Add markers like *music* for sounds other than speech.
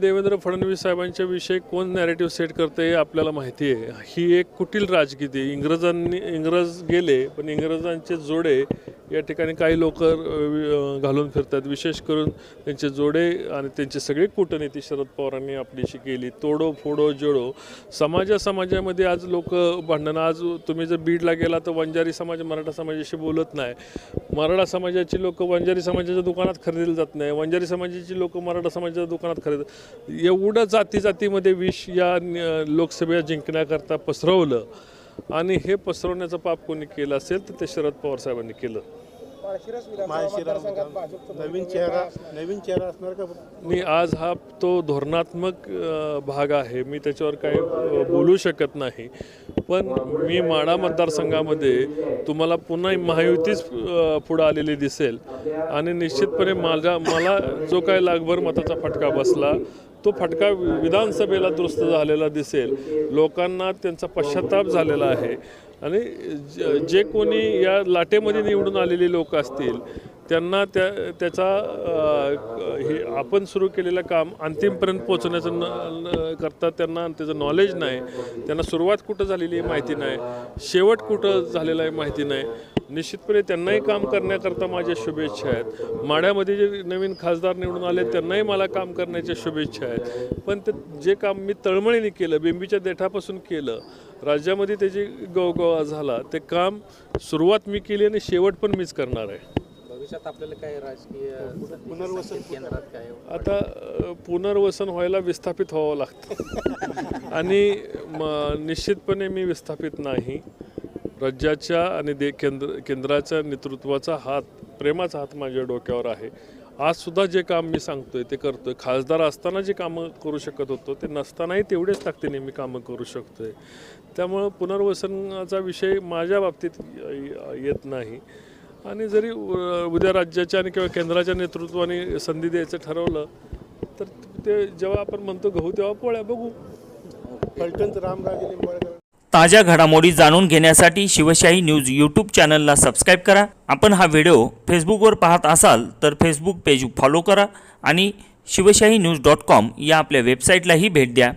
देवेंद्र फडणवीस साहेबांच्या विषयी कोण नॅरेटिव्ह सेट करते हे आपल्याला माहिती आहे ही एक कुटील राजकीय आहे. इंग्रजांनी इंग्रज गेले पण इंग्रजांचे जोडे या ठिकाणी काही लोक घालून फिरतात. विशेष करून त्यांचे जोडे आणि त्यांचे सगळे कूटनीती शरद पवारांनी आपलीशी केली. तोडो फोडो जोडो. समाजा समाजामध्ये आज लोक भांडणं. आज तुम्ही जर बीडला गेला तर वंजारी समाज मराठा समाजाशी बोलत नाही. मराठा समाजाची लोक वंजारी समाजाच्या दुकानात खरेदीला जात नाही. वंजारी समाजाची लोक मराठा समाजाच्या दुकानात खरेदी एवढं जाती जातीमध्ये विष या लोकसभा जिंकण्याकरता पसरवलं. आणि हे पसरवण्याचं पाप कोणी केलं असेल तर ते शरद पवार साहेबांनी केलं. नवीन चेहरा नवीन चेहरा असणार का? मी आज हा तो धोरणात्मक भाग आहे. मी त्याच्यावर काही बोलू शकत नाही. पण मी माडा मतदारसंघामध्ये तुम्हाला पुन्हा महायुतीच पुढं आलेली दिसेल. आणि निश्चितपणे माझा मला जो काही लाखभर मताचा फटका बसला तो फटका विधानसभेला दुरुस्त झालेला दिसेल. लोकांना त्यांचा पश्चाताप झालेला आहे. आणि ज- जे कोणी या लाटेमध्ये निवडून आलेले लोक असतील त्यांना त्या त्याचा हे आपण सुरू केलेलं काम अंतिमपर्यंत पोहोचण्याचं न करता त्यांना त्याचं नॉलेज नाही. त्यांना सुरुवात कुठं झालेली आहे माहिती नाही. शेवट कुठं झालेला आहे माहिती नाही. निश्चितपणे त्यांनाही काम करण्याकरता माझ्या शुभेच्छा आहेत. माढ्यामध्ये जे नवीन खासदार निवडून आले त्यांनाही मला काम करण्याच्या शुभेच्छा आहेत. पण ते जे काम मी तळमळीने केलं बिंबीच्या देठापासून केलं राज्यामध्ये त्याची गवगवा झाला ते काम सुरुवात मी केली आणि शेवट पण मीच करणार आहे. भविष्यात आपल्याला काय राजकीय पुनर्वसन केंद्रात काय आता अ, पुनर्वसन व्हायला विस्थापित व्हावं लागतं. *laughs* आणि म- निश्चितपणे मी विस्थापित नाही. राज्याच्या आणि दे केंद्र केंद्राच्या नेतृत्वाचा हात प्रेमाचा हात माझ्या डोक्यावर आहे. आज सुद्धा जे काम मी सांगतोय ते करतोय. खासदार असताना जे कामं करू शकत होतो ते नसतानाही तेवढेच ताकदीने मी कामं करू शकतोय. त्यामुळं पुनर्वसनाचा विषय माझ्या बाबतीत येत नाही. आणि जरी उद्या राज्याच्या आणि किंवा केंद्राच्या नेतृत्वाने संधी द्यायचं ठरवलं तर ते जेव्हा आपण म्हणतो गहू तेव्हा पोळ्या बघू. फलटणचं रामराजे निंबाळकर ताज्या घडामोडी जाणून घेण्यासाठी शिवशाही न्यूज यूट्यूब चॅनलला सबस्क्राईब करा. आपण हा व्हिडिओ फेसबुकवर पाहत असाल तर फेसबुक पेज फॉलो करा आणि शिवशाही न्यूज डॉट कॉम या आपल्या वेबसाईटलाही भेट द्या.